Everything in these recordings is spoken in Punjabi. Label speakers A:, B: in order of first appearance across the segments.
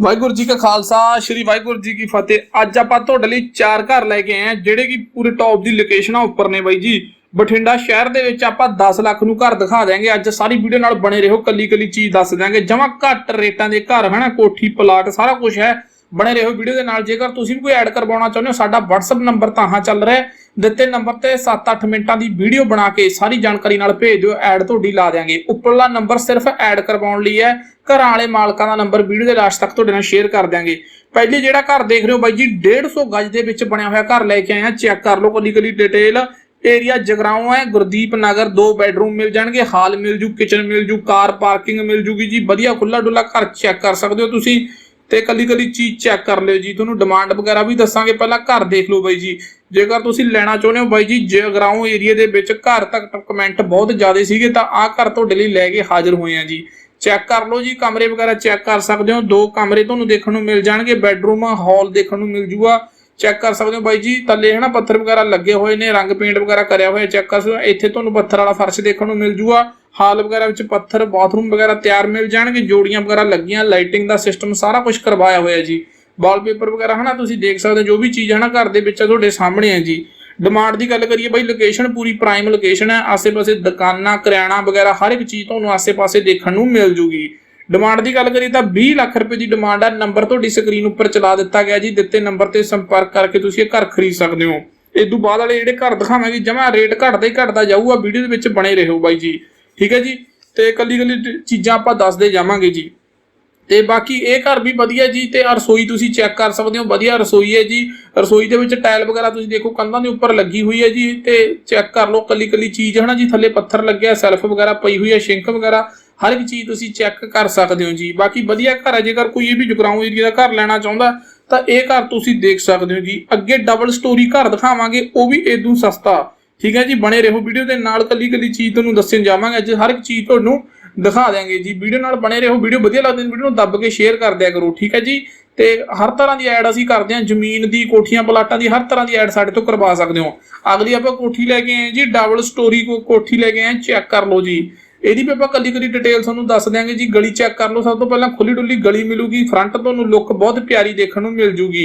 A: ਵਾਹਿਗੁਰੂ ਜੀ ਕਾ ਖਾਲਸਾ, ਸ੍ਰੀ ਵਾਹਿਗੁਰੂ ਜੀ ਕੀ ਫਤਿਹ। ਅੱਜ ਆਪਾਂ ਤੁਹਾਡੇ ਲਈ ਚਾਰ ਘਰ ਲੈ ਕੇ ਆਏ ਆ ਜਿਹੜੇ ਕਿ ਪੂਰੇ ਟੌਪ ਦੀ ਲੋਕੇਸ਼ਨਾਂ ਉੱਪਰ ਨੇ ਬਾਈ ਜੀ। ਬਠਿੰਡਾ ਸ਼ਹਿਰ ਦੇ ਵਿੱਚ ਆਪਾਂ 10 ਲੱਖ ਨੂੰ ਘਰ ਦਿਖਾ ਦਿਆਂਗੇ। ਅੱਜ ਸਾਰੀ ਵੀਡੀਓ ਨਾਲ ਬਣੇ ਰਹੋ ਕੱਲੀ ਕੱਲੀ ਚੀਜ਼ ਦੱਸ ਦਿਆਂਗੇ। ਜਮਾ ਘੱਟ ਰੇਟਾਂ ਦੇ ਘਰ, ਹਨਾ, ਕੋਠੀ, ਪਲਾਟ, ਸਾਰਾ ਕੁਝ ਹੈ। ਬਣੇ ਰਹੋ ਵੀਡੀਓ ਦੇ ਨਾਲ। ਜੇਕਰ ਤੁਸੀਂ ਵੀ ਕੋਈ ਐਡ ਕਰਵਾਉਣਾ ਚਾਹੁੰਦੇ ਹੋ, ਸਾਡਾ WhatsApp ਨੰਬਰ ਤਾਂ ਹਾਂ ਚੱਲ ਰਿਹਾ ਦਿੱਤੇ ਨੰਬਰ ਤੇ 7-8 ਮਿੰਟਾਂ ਦੀ ਵੀਡੀਓ ਬਣਾ ਕੇ ਸਾਰੀ ਜਾਣਕਾਰੀ ਨਾਲ ਭੇਜ ਦਿਓ। ਐਡ ਤੁਹਾਡੀ ਲਾ ਦਿਆਂਗੇ। ਉੱਪਰਲਾ ਨੰਬਰ ਸਿਰਫ ਐਡ ਕਰਵਾਉਣ ਲਈ ਹੈ। ਘਰਾਂ ਵਾਲੇ ਮਾਲਕਾਂ ਦਾ ਨੰਬਰ ਵੀਡੀਓ ਦੇ ਲਾਸਟ ਤੱਕ ਤੁਹਾਡੇ ਨਾਲ ਸ਼ੇਅਰ ਕਰ ਦਿਆਂਗੇ। ਪਹਿਲੇ ਜਿਹੜਾ ਘਰ ਦੇਖ ਰਹੇ ਹੋ ਬਾਈ ਜੀ 150 ਗਜ ਦੇ ਵਿੱਚ ਬਣਿਆ ਹੋਇਆ ਘਰ ਲੈ ਕੇ ਆਏ ਆ ਚੈੱਕ ਕਰ ਲਓ ਕੱਲੀ ਕੱਲੀ ਡਿਟੇਲ ਏਰੀਆ ਜਗਰਾਉਂ ਹੈ, ਗੁਰਦੀਪ ਨਗਰ, ਦੋ ਬੈਡਰੂਮ ਮਿਲ ਜਾਣਗੇ। ਹਾਲ ਮਿਲ ਜੂ ਕਿਚਨ ਮਿਲ ਜੂ, ਕਾਰ ਪਾਰਕਿੰਗ ਮਿਲ ਜੂਗੀ ਜੀ। ਵਧੀਆ ਖੁੱਲਾ ਡੁੱਲਾ ਘਰ ਚੈੱਕ ਕਰ ਸਕਦੇ ਹੋ ਤੁਸੀਂ। ਤੇ ਕੱਲੀ ਕੱਲੀ ਚੀਜ਼ ਚੈੱਕ ਕਰ ਲਿਓ ਜੀ। ਤੁਹਾਨੂੰ ਡਿਮਾਂਡ ਵਗੈਰਾ ਵੀ ਦੱਸਾਂਗੇ। ਪਹਿਲਾਂ ਘਰ ਦੇਖ ਲਓ ਬਾਈ ਜੀ। ਜੇਕਰ ਤੁਸੀਂ ਲੈਣਾ ਚਾਹੁੰਦੇ ਹੋ ਬਾਈ ਜੀ ਜਗਰਾਉਂ ਏਰੀਆ ਦੇ ਵਿੱਚ ਘਰ ਤੱਕ ਕਮੈਂਟ ਬਹੁਤ ਜ਼ਿਆਦਾ ਸੀਗੇ, ਤਾਂ ਆਹ ਘਰ ਤੁਹਾਡੇ ਲਈ ਲੈ ਕੇ ਹਾਜ਼ਰ ਹੋਏ ਆ ਜੀ। ਚੈੱਕ ਕਰ ਲਓ ਜੀ, ਕਮਰੇ ਵਗੈਰਾ ਚੈੱਕ ਕਰ ਸਕਦੇ ਹੋ। ਦੋ ਕਮਰੇ ਤੁਹਾਨੂੰ ਦੇਖਣ ਨੂੰ ਮਿਲ ਜਾਣਗੇ। ਬੈੱਡਰੂਮ ਹਾਲ ਦੇਖਣ ਨੂੰ ਮਿਲ ਜੂਗਾ। ਚੈੱਕ ਕਰ ਸਕਦੇ ਹੋ ਬਾਈ ਜੀ। ਥੱਲੇ ਹਨਾ ਪੱਥਰ ਵਗੈਰਾ ਲੱਗੇ ਹੋਏ ਨੇ, ਰੰਗ ਪੇਂਟ ਵਗੈਰਾ ਕਰਿਆ ਹੋਇਆ ਚੈੱਕ ਕਰ ਸਕਦੇ ਹੋ। ਇੱਥੇ ਤੁਹਾਨੂੰ ਪੱਥਰ ਵਾਲਾ ਫਰਸ਼ ਦੇਖਣ ਨੂੰ ਮਿਲ ਜੂਗਾ। ਹਾਲ ਵਗੈਰਾ ਵਿੱਚ ਪੱਥਰ, ਬਾਥਰੂਮ ਵਗੈਰਾ ਤਿਆਰ ਮਿਲ ਜਾਣਗੇ, ਜੋੜੀਆਂ ਵਗੈਰਾ ਲੱਗੀਆਂ ਲਾਈਟਿੰਗ ਦਾ ਸਿਸਟਮ ਸਾਰਾ ਕੁਝ ਕਰਵਾਇਆ ਹੋਇਆ ਜੀ। ਵਾਲਪੇਪਰ ਵਗੈਰਾ, ਹਨਾ, ਤੁਸੀਂ ਦੇਖ ਸਕਦੇ ਹੋ, ਜੋ ਵੀ ਚੀਜ਼ ਹਨਾ ਘਰ ਦੇ ਵਿੱਚ ਤੁਹਾਡੇ ਸਾਹਮਣੇ ਹੈ ਜੀ। ਡਿਮਾਂਡ ਦੀ ਗੱਲ ਕਰੀਏ ਬਾਈ ਲੋਕੇਸ਼ਨ ਪੂਰੀ ਪ੍ਰਾਈਮ ਲੋਕੇਸ਼ਨ ਹੈ। ਆਸੇ-ਪਾਸੇ ਦੁਕਾਨਾਂ ਕਰਿਆਣਾ ਵਗੈਰਾ, ਹਰ ਇੱਕ ਚੀਜ਼ ਤੁਹਾਨੂੰ ਆਸੇ-ਪਾਸੇ ਦੇਖਣ ਨੂੰ ਮਿਲ ਜੂਗੀ। ਡਿਮਾਂਡ ਦੀ ਗੱਲ ਕਰੀਏ ਤਾਂ 20 ਲੱਖ ਰੁਪਏ ਦੀ ਡਿਮਾਂਡ ਹੈ ਨੰਬਰ ਤੁਹਾਡੀ ਸਕਰੀਨ ਉੱਪਰ ਚਲਾ ਦਿੱਤਾ ਗਿਆ ਜੀ। ਦਿੱਤੇ ਨੰਬਰ ਤੇ ਸੰਪਰਕ ਕਰਕੇ ਤੁਸੀਂ ਇਹ ਘਰ ਖਰੀਦ ਸਕਦੇ ਹੋ। ਇਸ ਤੋਂ ਬਾਅਦ ਵਾਲੇ ਜਿਹੜੇ ਘਰ ਦਿਖਾਵਾਂਗੇ, ਜਮਾ ਰੇਟ ਘਟਦਾ ਹੀ ਘਟਦਾ ਜਾਊਗਾ ਵੀਡੀਓ ਦੇ ਵਿੱਚ ਬਣੇ ਰਹੋ ਬਾਈ ਜੀ। ਠੀਕ ਹੈ ਜੀ? ਤੇ ਕੱਲੀ ਕੱਲੀ ਚੀਜ਼ਾਂ ਆਪਾਂ ਦੱਸਦੇ ਜਾਵਾਂਗੇ ਜੀ। ਤੇ ਬਾਕੀ ਇਹ ਘਰ ਵੀ ਵਧੀਆ ਜੀ, ਤੇ ਰਸੋਈ ਤੁਸੀਂ ਚੈੱਕ ਕਰ ਸਕਦੇ ਹੋ, ਵਧੀਆ ਰਸੋਈ ਹੈ ਜੀ। ਰਸੋਈ ਦੇ ਵਿੱਚ ਟਾਇਲ ਵਗੈਰਾ ਤੁਸੀਂ ਦੇਖੋ, ਕੰਧਾਂ ਦੇ ਉੱਪਰ ਲੱਗੀ ਹੋਈ ਹੈ ਜੀ, ਤੇ ਚੈੱਕ ਕਰ ਲਓ ਕੱਲੀ ਕੱਲੀ ਚੀਜ਼ ਹੈ ਨਾ ਜੀ, ਥੱਲੇ ਪੱਥਰ ਲੱਗਿਆ, ਸੈਲਫ ਵਗੈਰਾ ਪਈ ਹੋਈ ਹੈ, ਸ਼ਿੰਕ ਵਗੈਰਾ, ਹਰ ਇੱਕ ਚੀਜ਼ ਤੁਸੀਂ ਚੈੱਕ ਕਰ ਸਕਦੇ ਹੋ ਜੀ। ਬਾਕੀ ਵਧੀਆ ਘਰ ਹੈ, ਜੇਕਰ ਕੋਈ ਇਹ ਵੀ ਜਗਰਾਉਂ ਏਰੀਆ ਦਾ ਘਰ ਲੈਣਾ ਚਾਹੁੰਦਾ, ਤਾਂ ਇਹ ਘਰ ਤੁਸੀਂ ਦੇਖ ਸਕਦੇ ਹੋ ਜੀ। ਅੱਗੇ ਡਬਲ ਸਟੋਰੀ ਘਰ ਦਿਖਾਵਾਂਗੇ, ਉਹ ਵੀ ਇਦੋਂ ਸਸਤਾ। ਠੀਕ ਹੈ ਜੀ, ਬਣੇ ਰਹੋ ਵੀਡੀਓ ਦੇ ਨਾਲ ਕੱਲੀ ਕੱਲੀ ਚੀਜ਼ ਤੁਹਾਨੂੰ ਦੱਸਣ ਜਾਵਾਂਗੇ। ਅੱਜ ਹਰ ਇੱਕ ਚੀਜ਼ ਤੁਹਾਨੂੰ ਦਿਖਾ ਦਿਆਂਗੇ ਜੀ। ਵੀਡੀਓ ਨਾਲ ਬਣੇ ਰਹੋ ਵੀਡੀਓ ਵਧੀਆ ਲੱਗਦੀ ਹੈ ਵੀਡੀਓ ਨੂੰ ਦੱਬ ਕੇ ਸ਼ੇਅਰ ਕਰ ਦਿਆ ਕਰੋ, ਠੀਕ ਹੈ ਜੀ। ਤੇ ਹਰ ਤਰ੍ਹਾਂ ਦੀ ਐਡ ਅਸੀਂ ਕਰਦੇ ਹਾਂ, ਜ਼ਮੀਨ ਦੀ, ਕੋਠੀਆਂ, ਪਲਾਟਾਂ ਦੀ, ਹਰ ਤਰ੍ਹਾਂ ਦੀ ਐਡ ਸਾਡੇ ਤੋਂ ਕਰਵਾ ਸਕਦੇ ਹੋ। ਅਗਲੀ ਆਪਾਂ ਕੋਠੀ ਲੈ ਕੇ ਆਏ ਜੀ ਡਬਲ ਸਟੋਰੀ ਕੋਠੀ ਲੈ ਕੇ ਆਏ ਚੈੱਕ ਕਰ ਲਓ ਜੀ। ਇਹਦੀ ਵੀ ਆਪਾਂ ਕੱਲੀ ਕੱਲੀ ਡਿਟੇਲ ਤੁਹਾਨੂੰ ਦੱਸ ਦਿਆਂਗੇ ਜੀ, ਗਲੀ ਚੈੱਕ ਕਰ ਲਓ, ਸਭ ਤੋਂ ਪਹਿਲਾਂ ਖੁੱਲੀ ਡੁੱਲੀ ਗਲੀ ਮਿਲੂਗੀ ਫਰੰਟ ਤੁਹਾਨੂੰ ਲੁੱਕ ਬਹੁਤ ਪਿਆਰੀ ਦੇਖਣ ਨੂੰ ਮਿਲ ਜੂਗੀ।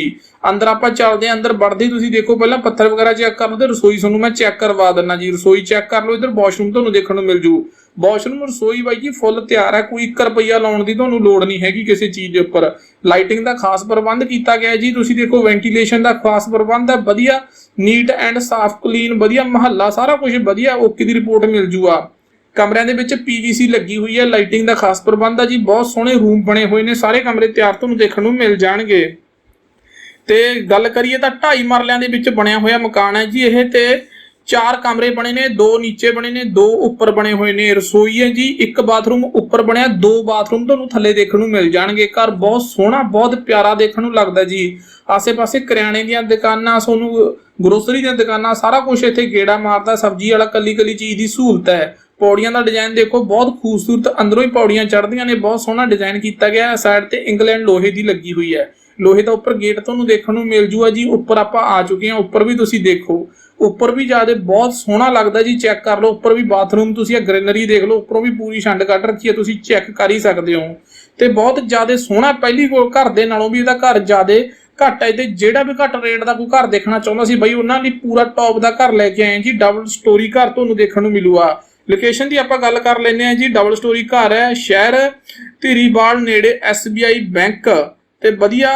A: ਅੰਦਰ ਆਪਾਂ ਚੱਲਦੇ ਹਾਂ, ਅੰਦਰ ਵੜਦੇ ਤੁਸੀਂ ਦੇਖੋ, ਪਹਿਲਾਂ ਪੱਥਰ ਵਗੈਰਾ ਚੈੱਕ ਕਰ ਲਓ ਤੇ ਰਸੋਈ ਤੁਹਾਨੂੰ ਮੈਂ ਚੈੱਕ ਕਰਵਾ ਦਿੰਨਾ ਜੀ। ਰਸੋਈ ਚੈੱਕ ਕਰ ਲਓ, ਇਧਰ ਵਾਸ਼ਰੂਮ ਤੁਹਾਨੂੰ ਦੇਖਣ ਨੂੰ ਮਿਲ ਜੂ। ਵਾਸ਼ਰੂਮ ਰਸੋਈ ਬਾਈ ਜੀ ਫੁੱਲ ਤਿਆਰ ਹੈ, ਕੋਈ 1 ਰੁਪਈਆ ਲਾਉਣ ਦੀ ਤੁਹਾਨੂੰ ਲੋੜ ਨਹੀਂ ਹੈਗੀ ਕਿਸੇ ਚੀਜ਼ ਦੇ ਉੱਪਰ। ਲਾਈਟਿੰਗ ਦਾ ਖਾਸ ਪ੍ਰਬੰਧ ਕੀਤਾ ਗਿਆ ਜੀ, ਤੁਸੀਂ ਦੇਖੋ ਵੈਂਟੀਲੇਸ਼ਨ ਦਾ ਖਾਸ ਪ੍ਰਬੰਧ ਹੈ, ਵਧੀਆ ਨੀਟ ਐਂਡ ਸਾਫ਼ ਕਲੀਨ ਵਧੀਆ ਮਹੱਲਾ, ਸਾਰਾ ਕੁਝ ਵਧੀਆ ਓਕੇ ਦੀ ਰਿਪੋਰਟ ਮਿਲ ਜੂਗਾ। ਕਮਰਿਆਂ ਦੇ ਵਿੱਚ ਪੀਵੀਸੀ ਲੱਗੀ ਹੋਈ ਹੈ ਲਾਈਟਿੰਗ ਦਾ ਖਾਸ ਪ੍ਰਬੰਧ ਹੈ ਜੀ, ਬਹੁਤ ਸੋਹਣੇ ਰੂਮ ਬਣੇ ਹੋਏ ਨੇ, ਸਾਰੇ ਕਮਰੇ ਤਿਆਰ ਤੁਹਾਨੂੰ ਦੇਖਣ ਨੂੰ ਮਿਲ ਜਾਣਗੇ। ਤੇ ਗੱਲ ਕਰੀਏ ਤਾਂ ਢਾਈ ਮਰਲਿਆਂ ਦੇ ਵਿੱਚ ਬਣਿਆ ਹੋਇਆ ਮਕਾਨ ਹੈ ਜੀ, ਇਹ ਤੇ ਚਾਰ ਕਮਰੇ ਬਣੇ ਨੇ, ਦੋ ਨੀਚੇ ਬਣੇ ਨੇ, ਦੋ ਉੱਪਰ ਬਣੇ ਹੋਏ ਨੇ, ਰਸੋਈ ਹੈ ਜੀ, ਇੱਕ ਬਾਥਰੂਮ ਉੱਪਰ ਬਣਿਆ, ਦੋ ਬਾਥਰੂਮ ਤੁਹਾਨੂੰ ਥੱਲੇ ਦੇਖਣ ਨੂੰ ਮਿਲ ਜਾਣਗੇ, ਘਰ ਬਹੁਤ ਸੋਹਣਾ, ਬਹੁਤ ਪਿਆਰਾ ਦੇਖਣ ਨੂੰ ਲੱਗਦਾ ਜੀ। ਆਸੇ-ਪਾਸੇ ਕਰਿਆਣੇ ਦੀਆਂ ਦੁਕਾਨਾਂ ਤੁਹਾਨੂੰ ਗਰੋਸਰੀ ਦੀਆਂ ਦੁਕਾਨਾਂ, ਸਾਰਾ ਕੁਝ ਇੱਥੇ ਗੇੜਾ ਮਾਰਦਾ, ਸਬਜ਼ੀ ਵਾਲਾ ਕੱਲੀ-ਕੱਲੀ ਚੀਜ਼ ਦੀ ਸਹੂਲਤ ਹੈ। ਪੌੜੀਆਂ ਦਾ ਡਿਜ਼ਾਈਨ ਦੇਖੋ, ਬਹੁਤ ਖੂਬਸੂਰਤ, ਅੰਦਰੋਂ ਹੀ ਪੌੜੀਆਂ ਚੜ੍ਹਦੀਆਂ ਨੇ, ਬਹੁਤ ਸੋਹਣਾ ਡਿਜ਼ਾਈਨ ਕੀਤਾ ਗਿਆ ਹੈ। ਸਾਈਡ ਤੇ ਇੰਗਲੈਂਡ ਲੋਹੇ ਦੀ ਲੱਗੀ ਹੋਈ ਹੈ। ਲੋਹੇ ਦਾ ਉੱਪਰ ਗੇਟ ਤੁਹਾਨੂੰ ਦੇਖਣ ਨੂੰ ਮਿਲ ਜੂਗਾ ਜੀ, ਉੱਪਰ ਆਪਾਂ ਆ ਚੁੱਕੇ ਹਾਂ, ਉੱਪਰ ਵੀ ਤੁਸੀਂ ਦੇਖੋ। ਉੱਪਰ ਵੀ ਜ਼ਿਆਦਾ ਬਹੁਤ ਸੋਹਣਾ ਲੱਗਦਾ ਜੀ ਚੈੱਕ ਕਰ ਲਓ, ਉੱਪਰ ਵੀ ਬਾਥਰੂਮ ਤੁਸੀਂ ਇਹ ਗ੍ਰੀਨਰੀ ਦੇਖ ਲਓ, ਉੱਪਰੋਂ ਵੀ ਪੂਰੀ ਛੰਡ ਕੱਢ ਰੱਖੀ ਹੈ, ਤੁਸੀਂ ਚੈੱਕ ਕਰ ਹੀ ਸਕਦੇ ਹੋ। ਤੇ ਬਹੁਤ ਜ਼ਿਆਦਾ ਸੋਹਣਾ, ਪਹਿਲੀ ਕੋਲ ਘਰ ਦੇ ਨਾਲੋਂ ਵੀ ਇਹਦਾ ਘਰ ਜ਼ਿਆਦਾ ਘੱਟ ਹੈ। ਤੇ ਜਿਹੜਾ ਵੀ ਘੱਟ ਰੇਟ ਦਾ ਕੋਈ ਘਰ ਦੇਖਣਾ ਚਾਹੁੰਦਾ ਸੀ, ਬਈ ਉਹਨਾਂ ਲਈ ਪੂਰਾ ਟੌਪ ਦਾ ਘਰ ਲੈ ਕੇ ਆਏ ਜੀ ਡਬਲ ਸਟੋਰੀ ਘਰ ਤੁਹਾਨੂੰ ਦੇਖਣ ਨੂੰ ਮਿਲੂਗਾ। ਲੋਕੇਸ਼ਨ ਦੀ ਆਪਾਂ ਗੱਲ ਕਰ ਲੈਂਦੇ ਹਾਂ ਜੀ ਡਬਲ ਸਟੋਰੀ ਘਰ ਹੈ, ਸ਼ਹਿਰ, ਧੀਰੀਵਾਲ ਨੇੜੇ SBI ਬੈਂਕ ਤੇ ਵਧੀਆ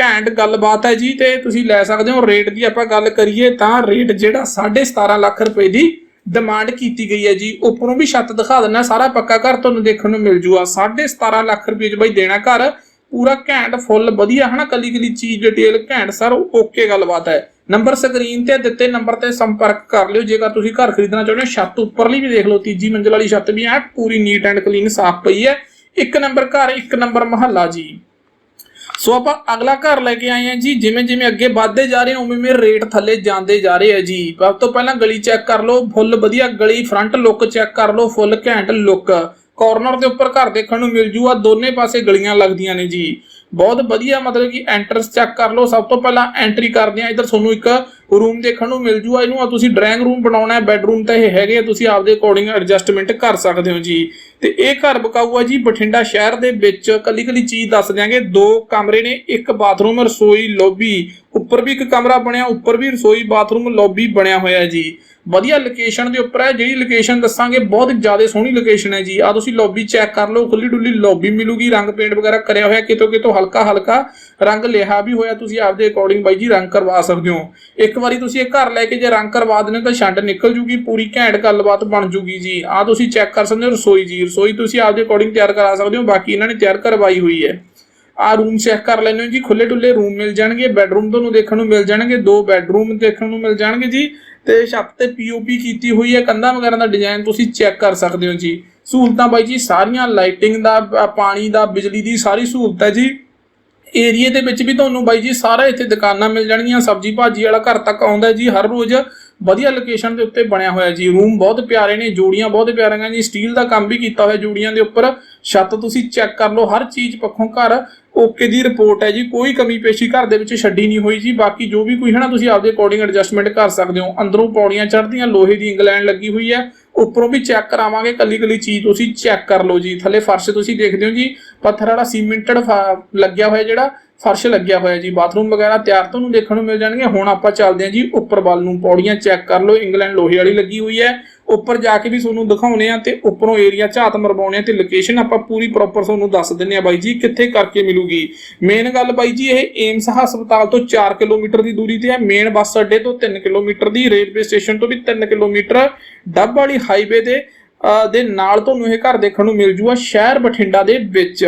A: ਘੈਂਟ ਗੱਲਬਾਤ ਹੈ ਜੀ ਤੇ ਤੁਸੀਂ ਲੈ ਸਕਦੇ ਹੋ ਰੇਟ ਦੀ ਆਪਾਂ ਗੱਲ ਕਰੀਏ ਤਾਂ ਰੇਟ ਜਿਹੜਾ 17.5 ਲੱਖ ਰੁਪਏ ਦੀ ਡਿਮਾਂਡ ਕੀਤੀ ਗਈ ਹੈ ਜੀ। ਉੱਪਰੋਂ ਵੀ ਛੱਤ ਦਿਖਾ ਦਿੰਨਾ ਸਾਰਾ ਪੱਕਾ ਘਰ ਤੁਹਾਨੂੰ ਦੇਖਣ ਨੂੰ ਮਿਲ ਜੂਗਾ। 17.5 ਲੱਖ ਰੁਪਏ ਚ ਬਾਈ ਦੇਣਾ ਘਰ, ਪੂਰਾ ਘੈਂਟ, ਫੁੱਲ, ਵਧੀਆ ਹਨਾ ਕਲੀ ਕਲੀ ਚੀਜ਼ ਡਿਟੇਲ ਘੈਂਟ ਸਰ ਓਕੇ ਗੱਲਬਾਤ ਹੈ। ਨੰਬਰ ਸਕਰੀਨ ਤੇ ਦਿੱਤੇ ਨੰਬਰ ਤੇ ਸੰਪਰਕ ਕਰ ਲਿਓ। ਜੇਕਰ ਤੁਸੀਂ ਘਰ ਖਰੀਦਣਾ ਚਾਹੁੰਦੇ ਹੋ, ਛੱਤ ਉੱਪਰਲੀ ਵੀ ਦੇਖ ਲਓ। ਤੀਜੀ ਮੰਜ਼ਲ ਵਾਲੀ ਛੱਤ ਵੀ ਐ, ਪੂਰੀ ਨੀਟ ਐਂਡ ਕਲੀਨ ਸਾਫ਼ ਪਈ ਹੈ। ਇੱਕ ਨੰਬਰ ਘਰ, ਇੱਕ ਨੰਬਰ ਮਹੱਲਾ ਜੀ। ਸੋ ਆਪਾਂ ਅਗਲਾ ਘਰ ਲੈ ਕੇ ਆਏ ਹਾਂ ਜੀ। ਜਿਵੇਂ ਜਿਵੇਂ ਅੱਗੇ ਵੱਧਦੇ ਜਾ ਰਹੇ ਹਾਂ, ਉਵੇਂ ਉਵੇਂ ਰੇਟ ਥੱਲੇ ਜਾਂਦੇ ਜਾ ਰਹੇ ਆ ਜੀ। ਸਭ ਤੋਂ ਪਹਿਲਾਂ ਗਲੀ ਚੈੱਕ ਕਰ ਲਓ। ਫੁੱਲ ਵਧੀਆ ਗਲੀ ਫਰੰਟ ਲੁੱਕ ਚੈੱਕ ਕਰ ਲਓ। ਫੁੱਲ ਘੈਂਟ ਲੁੱਕ ਕਾਰਨਰ ਦੇ ਉੱਪਰ ਘਰ ਦੇਖਣ ਨੂੰ ਮਿਲ ਜੂਗਾ। ਦੋਨੇ ਪਾਸੇ ਗਲੀਆਂ ਲੱਗਦੀਆਂ ਨੇ ਜੀ। ਬਹੁਤ ਵਧੀਆ ਮਤਲਬ ਕਿ ਐਂਟਰਸ ਚੈੱਕ ਕਰ ਲਓ। ਸਭ ਤੋਂ ਪਹਿਲਾਂ ਐਂਟਰੀ ਕਰਦੇ ਆ ਇਧਰ ਤੁਹਾਨੂੰ ਇੱਕ ਰੂਮ ਦੇਖਣ ਨੂੰ ਮਿਲ ਜੂਗਾ ਇਹਨੂੰ। ਆ ਤੁਸੀਂ ਡਰਾਇੰਗ ਰੂਮ ਬਣਾਉਣਾ ਹੈ ਬੈੱਡਰੂਮ ਤਾਂ ਇਹ ਹੈਗੇ ਤੁਸੀਂ ਆਪਦੇ ਅਕੋਰਡਿੰਗ ਐਡਜਸਟਮੈਂਟ ਕਰ ਸਕਦੇ ਹੋ ਜੀ। ਤੇ ਇਹ ਘਰ ਬਕਾਊ ਆ ਜੀ ਬਠਿੰਡਾ ਸ਼ਹਿਰ ਦੇ ਵਿੱਚ। ਕੱਲੀ ਕੱਲੀ ਚੀਜ਼ ਦੱਸ ਦਿਆਂਗੇ। ਦੋ ਕਮਰੇ ਨੇ, ਇੱਕ ਬਾਥਰੂਮ ਰਸੋਈ ਲੌਬੀ ਉੱਪਰ ਵੀ ਇੱਕ ਕਮਰਾ ਬਣਿਆ, ਉੱਪਰ ਵੀ ਰਸੋਈ ਬਾਥਰੂਮ ਲੌਬੀ ਬਣਿਆ ਹੋਇਆ ਹੈ ਜੀ। ਵਧੀਆ ਲੋਕੇਸ਼ਨ ਦੇ ਉੱਪਰ ਹੈ, ਜਿਹੜੀ ਲੋਕੇਸ਼ਨ ਦੱਸਾਂਗੇ, ਬਹੁਤ ਜ਼ਿਆਦਾ ਸੋਹਣੀ ਲੋਕੇਸ਼ਨ ਹੈ ਜੀ। ਆ ਤੁਸੀਂ ਲੌਬੀ ਚੈੱਕ ਕਰ ਲਓ ਖੁੱਲੀ ਡੁੱਲੀ ਲੌਬੀ ਮਿਲੂਗੀ। ਰੰਗ ਪੇਂਟ ਵਗੈਰਾ ਕਰਿਆ ਹੋਇਆ ਕਿਤੋਂ ਕਿਤੋਂ ਹਲਕਾ ਹਲਕਾ ਰੰਗ ਲਿਆ ਵੀ ਹੋਇਆ, ਤੁਸੀਂ ਆਪਦੇ ਅਕੋਰਡਿੰਗ ਬਾਈ ਜੀ ਰੰਗ ਕਰਵਾ ਸਕਦੇ ਹੋ। ਇੱਕ ਵਾਰੀ ਤੁਸੀਂ ਇਹ ਘਰ ਲੈ ਕੇ ਜੇ ਰੰਗ ਕਰਵਾ ਦਿੰਦੇ ਤਾਂ ਛੰਡ ਨਿਕਲ ਜੂਗੀ, ਪੂਰੀ ਘੈਂਟ ਗੱਲਬਾਤ ਬਣ ਜੂਗੀ ਜੀ। ਆ ਤੁਸੀਂ ਚੈੱਕ ਕਰ ਸਕਦੇ ਹੋ ਰਸੋਈ ਜੀ। ਰਸੋਈ ਤੁਸੀਂ ਆਪਦੇ ਅਕੋਰਡਿੰਗ ਤਿਆਰ ਕਰਾ ਸਕਦੇ ਹੋ, ਬਾਕੀ ਇਹਨਾਂ ਨੇ ਤਿਆਰ ਕਰਵਾਈ ਹੋਈ ਹੈ। ਆ ਰੂਮ ਚੈੱਕ ਕਰ ਲੈਣੇ ਹੋ ਜੀ। ਖੁੱਲੇ ਡੁੱਲੇ ਰੂਮ ਮਿਲ ਜਾਣਗੇ ਬੈੱਡਰੂਮ ਤੁਹਾਨੂੰ ਦੇਖਣ ਨੂੰ ਮਿਲ ਜਾਣਗੇ, ਦੋ ਬੈੱਡਰੂਮ ਦੇਖਣ ਨੂੰ ਮਿਲ ਜਾਣਗੇ ਜੀ। ਤੇ ਛੱਤ ਤੇ ਪੀਓਪੀ ਕੀਤੀ ਹੋਈ ਹੈ, ਕੰਧਾਂ ਵਗੈਰਾ ਦਾ ਡਿਜ਼ਾਈਨ ਤੁਸੀਂ ਚੈੱਕ ਕਰ ਸਕਦੇ ਹੋ ਜੀ। ਸਹੂਲਤਾਂ ਬਾਈ ਜੀ, ਸਾਰੀਆਂ ਲਾਈਟਿੰਗ ਦਾ ਪਾਣੀ ਦਾ, ਬਿਜਲੀ ਦੀ ਸਾਰੀ ਸਹੂਲਤ ਹੈ ਜੀ। ਏਰੀਏ ਦੇ ਵਿੱਚ ਵੀ ਤੁਹਾਨੂੰ ਬਾਈ ਜੀ ਸਾਰਾ ਇੱਥੇ ਦੁਕਾਨਾਂ ਮਿਲ ਜਾਣਗੀਆਂ, ਸਬਜ਼ੀ ਭਾਜੀ ਵਾਲਾ ਘਰ ਤੱਕ ਆਉਂਦਾ ਜੀ, ਹਰ ਰੋਜ਼ ਵਧੀਆ ਲੋਕੇਸ਼ਨ ਦੇ ਉੱਤੇ ਬਣਿਆ ਹੋਇਆ ਜੀ ਰੂਮ ਬਹੁਤ ਪਿਆਰੇ ਨੇ, ਜੋੜੀਆਂ ਬਹੁਤ ਪਿਆਰੀਆਂ ਜੀ ਸਟੀਲ ਦਾ ਕੰਮ ਵੀ ਕੀਤਾ ਹੋਇਆ ਜੋੜੀਆਂ ਦੇ ਉੱਪਰ, ਛੱਤ ਤੁਸੀਂ ਚੈੱਕ ਕਰ ਲਓ, ਹਰ ਚੀਜ਼ ਪੱਖੋਂ ਘਰ ਓਕੇ ਦੀ ਰਿਪੋਰਟ ਹੈ ਜੀ, ਕੋਈ ਕਮੀ ਪੇਸ਼ੀ ਘਰ ਦੇ ਵਿੱਚ ਛੱਡੀ ਨਹੀਂ ਹੋਈ ਜੀ, ਬਾਕੀ ਜੋ ਵੀ ਕੋਈ ਹੈ ਨਾ, ਤੁਸੀਂ ਆਪਦੇ ਅਕੋਰਡਿੰਗ ਐਡਜਸਟਮੈਂਟ ਕਰ ਸਕਦੇ ਹੋ, ਅੰਦਰੋਂ ਪੌੜੀਆਂ ਚੜ੍ਹਦੀਆਂ, ਲੋਹੇ ਦੀ ਇੰਗਲੈਂਡ ਲੱਗੀ ਹੋਈ ਹੈ ਉੱਪਰੋਂ ਵੀ ਚੈੱਕ ਕਰਾਵਾਂਗੇ ਕੱਲੀ ਕੱਲੀ ਚੀਜ਼ ਤੁਸੀਂ ਚੈੱਕ ਕਰ ਲਓ ਜੀ। ਥੱਲੇ ਫਰਸ਼ ਤੁਸੀਂ ਦੇਖਦੇ ਹੋ ਜੀ, ਪੱਥਰ ਵਾਲਾ ਸੀਮੈਂਟਡ ਲੱਗਿਆ ਹੋਇਆ ਜਿਹੜਾ ਫਰਸ਼ ਲੱਗਿਆ ਹੋਇਆ ਜੀ ਬਾਥਰੂਮ ਵਗੈਰਾ ਤਿਆਰ ਤੁਹਾਨੂੰ ਦੇਖਣ ਨੂੰ ਮਿਲ ਜਾਣਗੇ। ਹੁਣ ਆਪਾਂ ਚੱਲਦੇ ਹਾਂ ਜੀ ਉੱਪਰ ਵੱਲ ਨੂੰ ਪੌੜੀਆਂ ਚੈੱਕ ਕਰ ਲਓ ਇੰਗਲੈਂਡ ਲੋਹੇ ਵਾਲੀ ਲੱਗੀ ਹੋਈ ਹੈ। ਉੱਪਰ ਜਾ ਕੇ ਵੀ ਤੁਹਾਨੂੰ ਦਿਖਾਉਣੇ ਆ ਤੇ ਉੱਪਰੋਂ ਏਰੀਆ ਝਾਤ ਮਰਵਾਉਣੇ ਆ ਤੇ ਲੋਕੇਸ਼ਨ ਆਪਾਂ ਪੂਰੀ ਪ੍ਰੋਪਰ ਤੁਹਾਨੂੰ ਦੱਸ ਦਿੰਨੇ ਆ ਬਾਈ ਜੀ ਕਿੱਥੇ ਕਰਕੇ ਮਿਲੂਗੀ। ਮੇਨ ਗੱਲ ਬਾਈ ਜੀ ਇਹ ਏਮਸ ਹਸਪਤਾਲ ਤੋਂ 4 ਕਿਲੋਮੀਟਰ ਦੀ ਦੂਰੀ ਤੇ ਹੈ। ਮੇਨ ਬੱਸ ਅੱਡੇ ਤੋਂ 3 ਕਿਲੋਮੀਟਰ ਦੀ ਰੇਲਵੇ ਸਟੇਸ਼ਨ ਤੋਂ ਵੀ 3 ਕਿਲੋਮੀਟਰ ਡੱਬ ਵਾਲੀ ਹਾਈਵੇ ਦੇ ਅ, ਦੇ ਨਾਲ ਤੁਹਾਨੂੰ ਇਹ ਘਰ ਦੇਖਣ ਨੂੰ ਮਿਲ ਜੂਗਾ ਸ਼ਹਿਰ ਬਠਿੰਡਾ ਦੇ ਵਿੱਚ।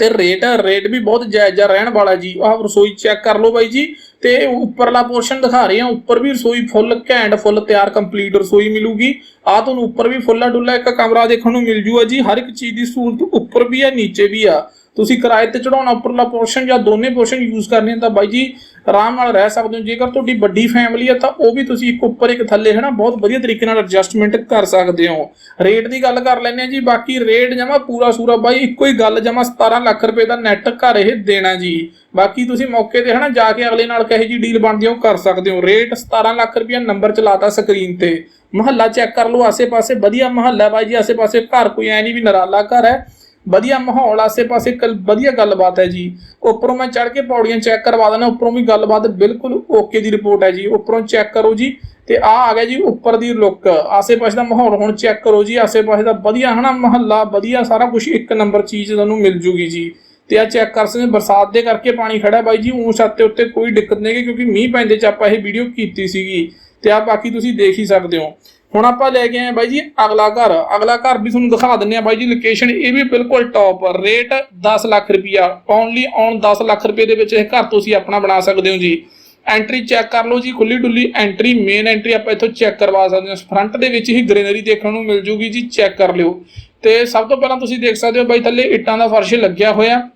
A: ਤੇ ਰੇਟ ਰੇਟ ਵੀ ਬਹੁਤ ਜਾਇਜ਼ ਰਹਿਣ ਵਾਲਾ ਜੀ। ਆਹ ਰਸੋਈ ਚੈੱਕ ਕਰ ਲਓ ਬਾਈ ਜੀ। ਤੇ ਉੱਪਰਲਾ ਪੋਰਸ਼ਨ ਦਿਖਾ ਰਹੇ ਆ। ਉੱਪਰ ਵੀ ਰਸੋਈ ਫੁੱਲ ਘੈਂਟ ਫੁੱਲ ਤਿਆਰ ਕੰਪਲੀਟ ਰਸੋਈ ਮਿਲੂਗੀ। ਆ ਤੁਹਾਨੂੰ ਉੱਪਰ ਵੀ ਫੁੱਲਾ ਡੁੱਲਾ ਇੱਕ ਕਮਰਾ ਦੇਖਣ ਨੂੰ ਮਿਲ ਜੂਗਾ ਜੀ। ਹਰ ਇੱਕ ਚੀਜ਼ ਦੀ ਸਹੂਲਤ ਉੱਪਰ ਵੀ ਆ, ਨੀਚੇ ਵੀ ਆ। ਤੁਸੀਂ ਕਿਰਾਏ ਤੇ ਚੜਾਉਣਾ, ਉੱਪਰਲਾ ਪੋਰਸ਼ਨ ਜਾਂ ਦੋਨੇ ਪੋਰਸ਼ਨ ਯੂਜ਼ ਕਰਨੇ ਤਾਂ ਬਾਈ ਜੀ ਆਰਾਮ ਨਾਲ ਰਹਿ ਸਕਦੇ ਹੋ। ਜੇਕਰ ਤੁਹਾਡੀ ਵੱਡੀ ਫੈਮਿਲੀ ਹੈ ਤਾਂ ਉਹ ਵੀ ਤੁਸੀਂ ਇੱਕ ਉੱਪਰ, ਇੱਕ ਥੱਲੇ ਹੈ ਨਾ ਬਹੁਤ ਵਧੀਆ ਤਰੀਕੇ ਨਾਲ ਐਡਜਸਟਮੈਂਟ ਕਰ ਸਕਦੇ ਹੋ। ਰੇਟ ਦੀ ਗੱਲ ਕਰ ਲੈਂਦੇ ਆ ਜੀ, ਬਾਕੀ ਰੇਟ ਜਮਾ ਪੂਰਾ ਸੂਰਾ, ਬਾਈ ਇੱਕੋ ਹੀ ਗੱਲ, ਜਮਾ 17 ਲੱਖ ਰੁਪਏ ਦਾ ਨੈਟ ਘਰ ਇਹ ਦੇਣਾ ਜੀ। ਬਾਕੀ ਤੁਸੀਂ ਮੌਕੇ ਤੇ, ਹਨਾ, ਜਾ ਕੇ ਅਗਲੇ ਨਾਲ ਕਹੇ ਜੀ ਡੀਲ ਬਣਦੀ ਹੋ ਕਰ ਸਕਦੇ ਹੋ। ਰੇਟ 17 ਲੱਖ ਰੁਪਏ ਨੰਬਰ ਚਲਾਤਾ ਸਕਰੀਨ ਤੇ। ਮਹੱਲਾ ਚੈੱਕ ਕਰ ਲਓ, ਆਸੇ-ਪਾਸੇ ਵਧੀਆ ਮਹੱਲਾ, ਬਾਈ ਜੀ, ਆਸੇ-ਪਾਸੇ ਘਰ ਕੋਈ ਐ ਨਹੀਂ ਵੀ ਨਰਾਲਾ ਘਰ ਹੈ। ਵਧੀਆ ਮਾਹੌਲ ਆਸੇ-ਪਾਸੇ ਵਧੀਆ ਗੱਲਬਾਤ ਹੈ ਜੀ। ਉੱਪਰੋਂ ਮੈਂ ਚੜ ਕੇ ਪੌੜੀਆਂ ਚੈੱਕ ਕਰਵਾ ਦਿੰਦਾ ਉੱਪਰੋਂ ਵੀ ਗੱਲਬਾਤ ਬਿਲਕੁਲ ਓਕੇ ਦੀ ਰਿਪੋਰਟ ਹੈ ਜੀ। ਉੱਪਰੋਂ ਚੈੱਕ ਕਰੋ ਜੀ ਤੇ ਆ ਆ ਗਿਆ ਜੀ ਉੱਪਰ ਦੀ ਲੁੱਕ। ਆਸੇ-ਪਾਸੇ ਦਾ ਮਾਹੌਲ ਹੁਣ ਚੈੱਕ ਕਰੋ ਜੀ ਆਸੇ-ਪਾਸੇ ਦਾ ਵਧੀਆ ਹਨਾ ਮਹੱਲਾ ਵਧੀਆ ਸਾਰਾ ਕੁਝ ਇੱਕ ਨੰਬਰ ਚੀਜ਼ ਤੁਹਾਨੂੰ ਮਿਲ ਜੂਗੀ ਜੀ। ਤੇ ਆ ਚੈੱਕ ਕਰ ਸਕਦੇ ਹੋ, ਬਰਸਾਤ ਦੇ ਕਰਕੇ ਪਾਣੀ ਖੜਾ ਬਾਈ ਜੀ ਉਹ ਛੱਤ ਦੇ ਉੱਤੇ ਕੋਈ ਦਿੱਕਤ ਨਹੀਂ ਕਿਉਂਕਿ ਮੀਂਹ ਪੈਂਦੇ ਚ ਆਪਾਂ ਇਹ ਵੀਡੀਓ ਕੀਤੀ ਸੀਗੀ। ਤੇ ਆ ਬਾਕੀ ਤੁਸੀਂ ਦੇਖ ਹੀ ਸਕਦੇ ਹੋ। ਹੁਣ ਆਪਾਂ ਲੈ ਕੇ ਆਏ ਬਾਈ ਜੀ ਅਗਲਾ ਘਰ। ਅਗਲਾ ਘਰ ਵੀ ਤੁਹਾਨੂੰ ਦਿਖਾ ਦਿੰਨੇ ਆ ਬਾਈ ਜੀ ਲੋਕੇਸ਼ਨ ਇਹ ਵੀ ਬਿਲਕੁਲ ਟੌਪ ਰੇਟ 10 ਲੱਖ ਰੁਪਿਆ ਓਨਲੀ ਔਨ 10 ਲੱਖ ਰੁਪਏ ਦੇ ਵਿੱਚ ਇਹ ਘਰ ਤੁਸੀਂ ਆਪਣਾ ਬਣਾ ਸਕਦੇ ਹੋ ਜੀ। ਐਂਟਰੀ ਚੈੱਕ ਕਰ ਲਓ ਜੀ, ਖੁੱਲੀ ਡੁੱਲੀ ਐਂਟਰੀ ਮੇਨ ਐਂਟਰੀ ਆਪਾਂ ਇੱਥੋਂ ਚੈੱਕ ਕਰਵਾ ਸਕਦੇ ਹਾਂ। ਫਰੰਟ ਦੇ ਵਿੱਚ ਹੀ ਗ੍ਰੀਨਰੀ ਦੇਖਣ ਨੂੰ ਮਿਲ ਜੂਗੀ ਜੀ ਚੈੱਕ ਕਰ ਲਿਓ। ਤੇ ਸਭ ਤੋਂ ਪਹਿਲਾਂ ਤੁਸੀਂ ਦੇਖ ਸਕਦੇ ਹੋ ਬਾਈ, ਥੱਲੇ ਇੱਟਾਂ ਦਾ ਫਰਸ਼ ਲੱਗਿਆ ਹੋਇਆ।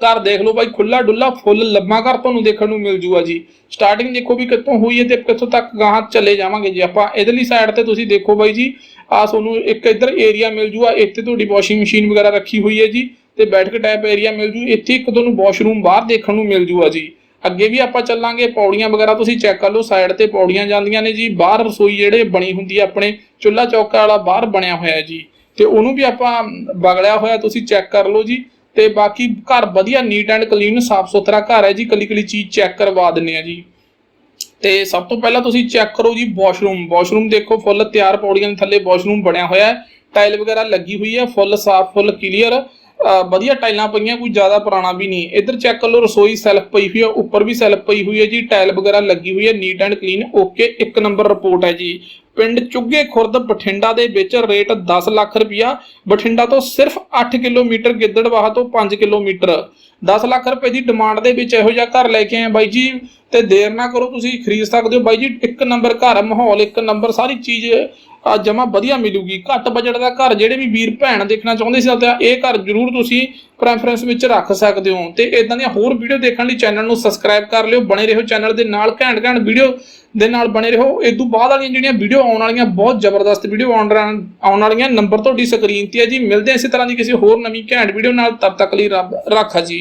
A: ਘਰ ਦੇਖ ਲਓ ਬਾਈ ਖੁੱਲਾ ਡੁੱਲਾ ਫੁੱਲ ਲੰਮਾ ਘਰ ਤੁਹਾਨੂੰ ਦੇਖਣ ਨੂੰ ਮਿਲ ਜੂਗਾ ਜੀ। ਸਟਾਰਟਿੰਗ ਦੇਖੋ ਵੀ ਕਿੱਥੋਂ ਹੋਈ ਹੈ ਤੇ ਕਿੱਥੋਂ ਤੱਕ ਗਾਹਾਂ ਚੱਲੇ ਜਾਵਾਂਗੇ ਜੀ ਆਪਾਂ। ਇਧਰਲੀ ਸਾਈਡ ਤੇ ਤੁਸੀਂ ਦੇਖੋ ਬਾਈ ਜੀ ਆ ਤੁਹਾਨੂੰ ਇੱਕ ਇੱਧਰ ਏਰੀਆ ਮਿਲ ਜੂਗਾ, ਇੱਥੇ ਤੁਹਾਡੀ ਵਾਸ਼ਿੰਗ ਮਸ਼ੀਨ ਵਗੈਰਾ ਰੱਖੀ ਹੋਈ ਹੈ ਜੀ ਤੇ ਬੈਠਕ ਟਾਈਪ ਏਰੀਆ ਮਿਲ ਜੂ। ਇੱਥੇ ਇੱਕ ਤੁਹਾਨੂੰ ਵਾਸ਼ਰੂਮ ਬਾਹਰ ਦੇਖਣ ਨੂੰ ਮਿਲ ਜੂਗਾ ਜੀ। ਅੱਗੇ ਵੀ ਆਪਾਂ ਚੱਲਾਂਗੇ, ਪੌੜੀਆਂ ਵਗੈਰਾ ਤੁਸੀਂ ਚੈੱਕ ਕਰ ਲਓ ਸਾਈਡ ਤੇ ਪੌੜੀਆਂ ਜਾਂਦੀਆਂ ਨੇ ਜੀ। ਬਾਹਰ ਰਸੋਈ ਜਿਹੜੇ ਬਣੀ ਹੁੰਦੀ ਹੈ ਆਪਣੇ, ਚੁੱਲ੍ਹਾ ਚੌਕਾ ਵਾਲਾ ਬਾਹਰ ਬਣਿਆ ਹੋਇਆ ਜੀ। ਤੇ ਉਹਨੂੰ ਵੀ ਆਪਾਂ ਬਗਲਿਆ ਹੋਇਆ ਤੁਸੀਂ ਚੈੱਕ ਕਰ ਲਓ ਜੀ। ਤੇ ਬਾਕੀ ਘਰ ਵਧੀਆ ਨੀਟ ਐਂਡ ਕਲੀਨ ਸਾਫ਼ ਸੁਥਰਾ ਘਰ ਹੈ ਜੀ, ਕੱਲੀ ਕੱਲੀ ਚੀਜ਼ ਚੈੱਕ ਕਰਵਾ ਦਿੰਨੇ ਆ ਜੀ। ਤੇ ਸਭ ਤੋਂ ਪਹਿਲਾਂ ਤੁਸੀਂ ਚੈੱਕ ਕਰੋ ਜੀ ਵਾਸ਼ਰੂਮ ਵਾਸ਼ਰੂਮ ਦੇਖੋ ਫੁੱਲ ਤਿਆਰ ਪੌੜੀਆਂ ਦੇ ਥੱਲੇ ਵਾਸ਼ਰੂਮ ਬਣਿਆ ਹੋਇਆ ਹੈ। ਟਾਈਲ ਵਗੈਰਾ ਲੱਗੀ ਹੋਈ ਹੈ ਫੁੱਲ ਸਾਫ਼ ਫੁੱਲ ਕਲੀਅਰ ਵਧੀਆ ਟਾਈਲਾਂ ਪਈਆਂ, ਕੋਈ ਜ਼ਿਆਦਾ ਪੁਰਾਣਾ ਵੀ ਨਹੀਂ। ਇੱਧਰ ਚੈੱਕ ਕਰ ਲਓ, ਰਸੋਈ ਸੈਲਫ ਪਈ ਹੋਈ ਹੈ ਉੱਪਰ ਵੀ ਸੈਲਫ ਪਈ ਹੋਈ ਹੈ ਜੀ ਟਾਈਲ ਵਗੈਰਾ ਲੱਗੀ ਹੋਈ ਹੈ ਨੀਟ ਐਂਡ ਕਲੀਨ ਓਕੇ ਇੱਕ ਨੰਬਰ ਰਿਪੋਰਟ ਹੈ ਜੀ। ਪਿੰਡ ਚੁੱਗੇ ਖੁਰਦ ਬਠਿੰਡਾ ਦੇ ਵਿੱਚ ਰੇਟ 10 ਲੱਖ ਰੁਪਇਆ ਬਠਿੰਡਾ ਤੋਂ ਸਿਰਫ 8 ਕਿਲੋਮੀਟਰ ਗਿੱਦੜਵਾਹ ਤੋਂ 5 ਕਿਲੋਮੀਟਰ। 10 ਲੱਖ ਰੁਪਏ ਦੀ ਡਿਮਾਂਡ ਦੇ ਵਿੱਚ ਇਹੋ ਜਿਹਾ ਘਰ ਲੈ ਕੇ ਆਏ ਬਾਈ ਜੀ, ਤੇ ਦੇਰ ਨਾ ਕਰੋ ਤੁਸੀਂ ਖਰੀਦ ਸਕਦੇ ਹੋ। ਬਾਈ ਜੀ, ਇੱਕ ਨੰਬਰ ਘਰ, ਮਾਹੌਲ, ਇੱਕ ਨੰਬਰ ਸਾਰੀ ਚੀਜ਼ ਜਮਾ ਵਧੀਆ ਮਿਲੂਗੀ। ਘੱਟ ਬਜਟ ਦਾ ਘਰ ਜਿਹੜੇ ਵੀ ਵੀਰ ਭੈਣ ਦੇਖਣਾ ਚਾਹੁੰਦੇ ਸੀ, ਤਾਂ ਇਹ ਘਰ ਜ਼ਰੂਰ ਤੁਸੀਂ ਪ੍ਰੈਫਰੈਂਸ ਵਿੱਚ ਰੱਖ ਸਕਦੇ ਹੋ। ਤੇ ਇਦਾਂ ਦੀਆਂ ਹੋਰ ਵੀਡੀਓ ਦੇਖਣ ਲਈ ਚੈਨਲ ਨੂੰ ਸਬਸਕ੍ਰਾਈਬ ਕਰ ਲਿਓ। ਬਣੇ ਰਹੋ ਚੈਨਲ ਦੇ ਨਾਲ, ਘੈਂਟ ਘੈਂਟ ਵੀਡੀਓ ਦੇ ਨਾਲ ਬਣੇ ਰਹੋ। ਇਸ ਤੋਂ ਬਾਅਦ ਵਾਲੀਆਂ ਜਿਹੜੀਆਂ ਵੀਡੀਓ ਆਉਣ ਵਾਲੀਆਂ, ਬਹੁਤ ਜ਼ਬਰਦਸਤ ਵੀਡੀਓ ਆਉਣ ਆਉਣ ਵਾਲੀਆਂ। ਨੰਬਰ ਤੁਹਾਡੀ ਸਕਰੀਨ ਤੇ ਹੈ ਜੀ। ਮਿਲਦੇ ਹਾਂ ਇਸੇ ਤਰ੍ਹਾਂ ਦੀ ਕਿਸੇ ਹੋਰ ਨਵੀਂ ਘੈਂਟ ਵੀਡੀਓ ਨਾਲ। ਤਦ ਤੱਕ ਲਈ ਰੱਬ, ਰਾਖਾ ਜੀ।